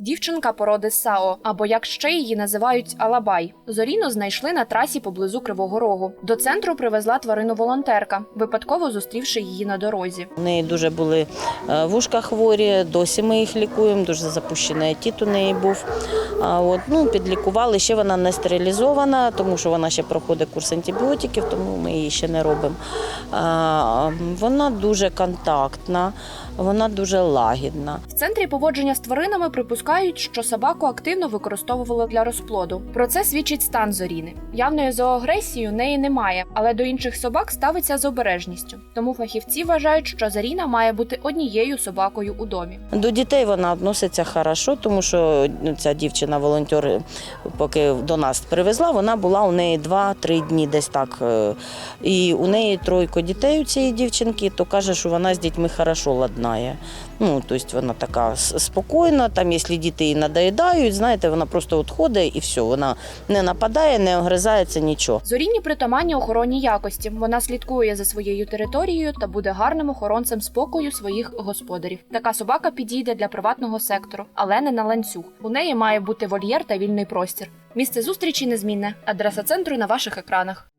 Дівчинка породи Сао, або як ще її називають Алабай. Зоріну знайшли на трасі поблизу Кривого Рогу. До центру привезла тварину волонтерка, випадково зустрівши її на дорозі. У неї дуже були е, вушка хворі, досі ми їх лікуємо, дуже запущений атіт у неї був. А от, ну, підлікували, ще вона не стерилізована, тому що вона ще проходить курс антибіотиків, тому ми її ще не робимо. А, Вона дуже контактна, вона дуже лагідна. В центрі поводження з тваринами припускають, що собаку активно використовували для розплоду. Про це свідчить стан Зоріни. Явної зооагресії у неї немає, але до інших собак ставиться з обережністю. Тому фахівці вважають, що Заріна має бути однією собакою у домі. До дітей вона відноситься хорошо, тому що ця дівчина, волонтер, поки до нас привезла, вона була у неї 2-3 дні десь так. е, І у неї тройко дітей у цієї дівчинки, то каже, що вона з дітьми хорошо ладнає. Ну, тобто вона така спокійна, там, якщо діти її надоїдають. Знаєте, вона просто от ходить і все. Вона не нападає, не огризається нічого. Зорінні притаманні охоронні якості. Вона слідкує за своєю територією та буде гарним охоронцем спокою своїх господарів. Така собака підійде для приватного сектору, але не на ланцюг. У неї має бути вольєр та вільний простір. Місце зустрічі незмінне. Адреса центру на ваших екранах.